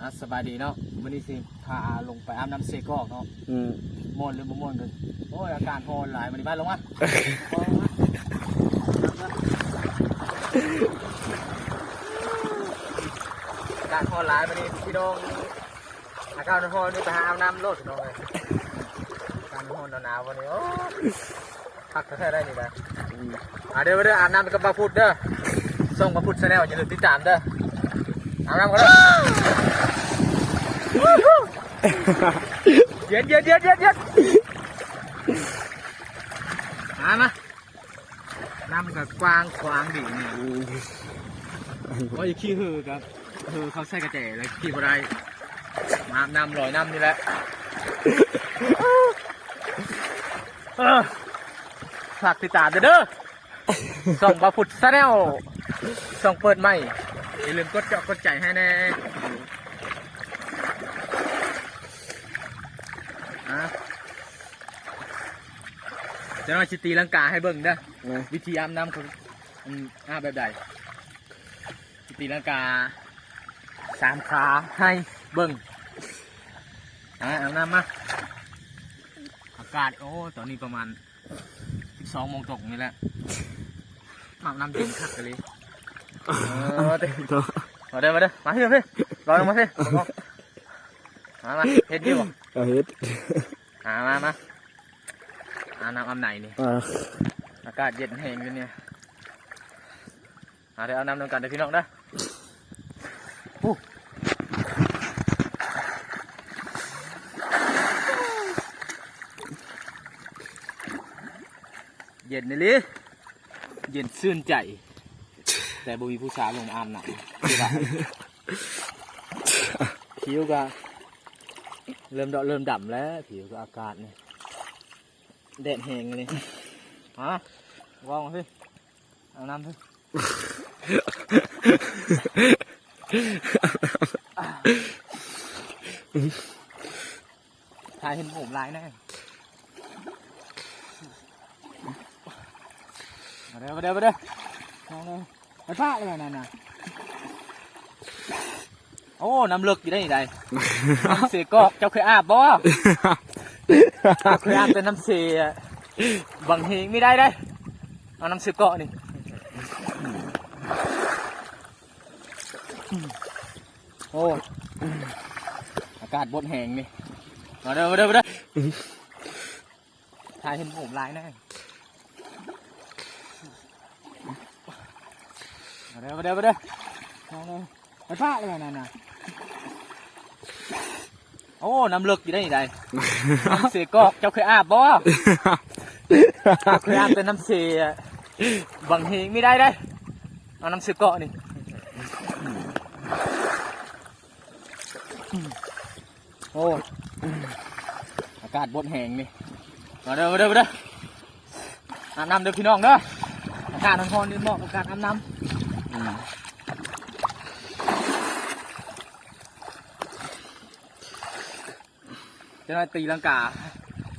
อะสบายดีเนาะวันนี้สิพาลงไปอาบน้ำเซกอกเนาะอืมม่วนหรือบ่ม่วนกันโอ้ยอากาศร้อนหลายวันนี้บ้านลงมาอากาศร้อนหลายวันนี้พี่น้องอากาศร้อนนี่ไปหาอาบน้ำโลดพี่น้องเลยอากาศร้อนหนาวๆวันนี้โอ้พักแท้ๆได้นี่นะอืมอะเดี๋ยวเดี๋ยวอาบน้ำกับปลาพุดเด้อส่งปลาพุดชาแนลอย่าลืมติดตามเด้ออาบน้ำกันเด้อ เย็นเย็นเย็นเย็นเย็นมามาน้ำกับกว้างขวางดีนี่โอ้ยขี้หือครับหือเขาใส่กระเจเลยขี้บ่ได้น้ำน้ำลอยน้ำนี่แหละฝากติดตามเด้อเด้อส่งปลาผุดซะแล้วส่งเปิดใหม่อย่าลืมกดเจาะกดใจให้แน่ เจะน้อยชิตีลังกาให้เบิ่งเด้อนะวิธีอาบน้ำของอืมอาบแบบใดชิตีลังกาสามขาให้เบิ่งอะอาบน้ำมาอากาศโอ้ตอนนี้ประมาณ12โมงตกนี่แหละอาบน้ำเย็นคักกันเลยเออเด้มาเด้อมาเด้อมาพี่มาพี่รอลงมาพี่มามาเฮ็ดดีบ่เอาเฮ็ดมามามา อาน้ำอาบไหนนี่อ่าอากาศเย็นแห้งอยู่เนี่ยเอาเดี๋ยวเอาน้ำนำกันเดี๋ยวพี่น้องเด้ออู้เย็นนี่ลิเย็นชื่นใจ แต่บ่มีผู้สาวลงมาอาบน้ำคือว่าผิวก็เริ่มดอกเริ่มดำแล้ว ผิวก็อากาศนี่ แดดแห้งเลยฮะวางมาสิเอาน้ำสิถ่ายเห็นผมลายแน่มาเร็วมาเร็วมาเร็วเอาเลยไปป้าเลยนั่นน่ะโอ้ น้ำเลึกอยู่ได้ยังไงเสียกอกเจ้าเคยอาบบ่ เคยอาบแต่น้ำเสียบางเฮงไม่ได้ได้เอาน้ำเสียเกาะนี่โอ้อากาศบดแหงนี่มาเด้อมาเด้อมาเด้อถ่ายเห็นผมลายแน่มาเด้อมาเด้อมาเด้อเอาเลยไปป้าเลยนั่นะ โอ้น้ำลึกอยู่ได้ยังไงน้ำเสียเกาะเจ้าเคยอาบบ่เคยอาบแต่น้ำเสียบางเฮงไม่ได้ได้เอาน้ำเสียเกาะนี่โอ้อากาศบดแหงนี่มาเด้อมาเด้อมาเด้ออาบน้ำเด้อพี่น้องเด้ออากาศร้อนๆนี่เหมาะกับการอาบน้อืมำ จะได้ตีลังกา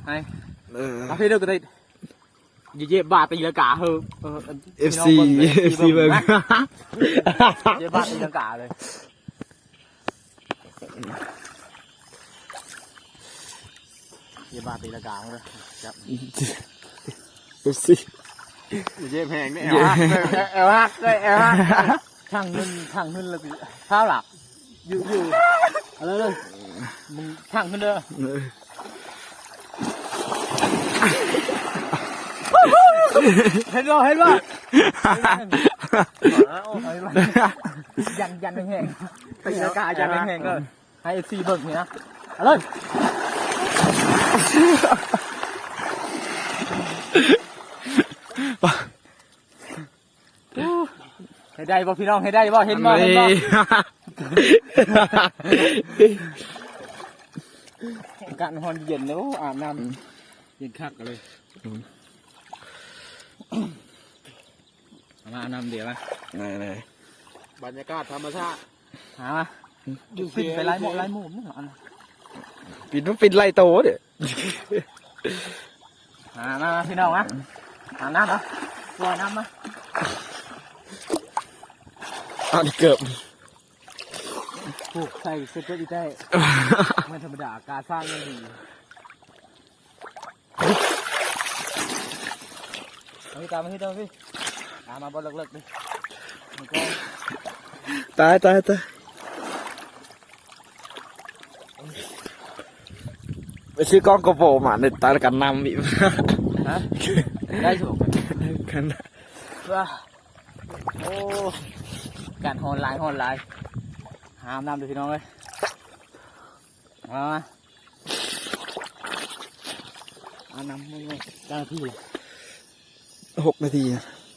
ไอ้เออเอาพี่เด้อก็ได้อย่าเย็บบาตีลังกาเฮ้อเออ FC พี่น้องบิ่ง FC เบิ่งนะเย็บบาตีลังกาเลยเยบาตีละกลางเลยครับ FC เย็บแพงเนี่ยเอลฮักเลยเอลฮักเลยเอลฮักช่างเงินช่างเงินเลยข้าวหลักอยู่อยู่เอาเลยเลย มึงช่างเงินเด้อเออเห็นบ่เห็นบ่ยันยันแห้งๆตีละกายันแห้งๆเลยให้เอฟซีเบิ่งนี่นะเอาเลยให้ได้บ่พี่น้องให้ได้บ่เห็นบ่เห็นบ่ อากาศมันร้อนเย็นแล้วอาบน้ำเย็นคักกันเลยเอามาอาบน้ำเดี๋ยวมาไหนไหนบรรยากาศธรรมชาติหามาอยู่ปิดไปไล่หมกไล่หมูนี่เหรออันปิดมันปิดไล่โตเด้อหามาพี่น้องนะอาบน้ำเหรอตัวน้ำมาอันเกือบ ผูกใส่เซ็ตอีได้ไม่ธรรมดาการสร้างยังดีเอาพี่ตามมาพี่ตามมาพี่ตามมาบอลเลิกๆดิมันก็ตายตายตายไปซื้อกล้องกระโปรงมาในตากันนำอีกฮะได้ถูกกันว้าโอ้การฮอนไลน์ฮอนไลน์ หามน้ำดูพี่น้องเลยมาอาน้ำไม่ได้เจ้าหน้าที่หกนาทีอะ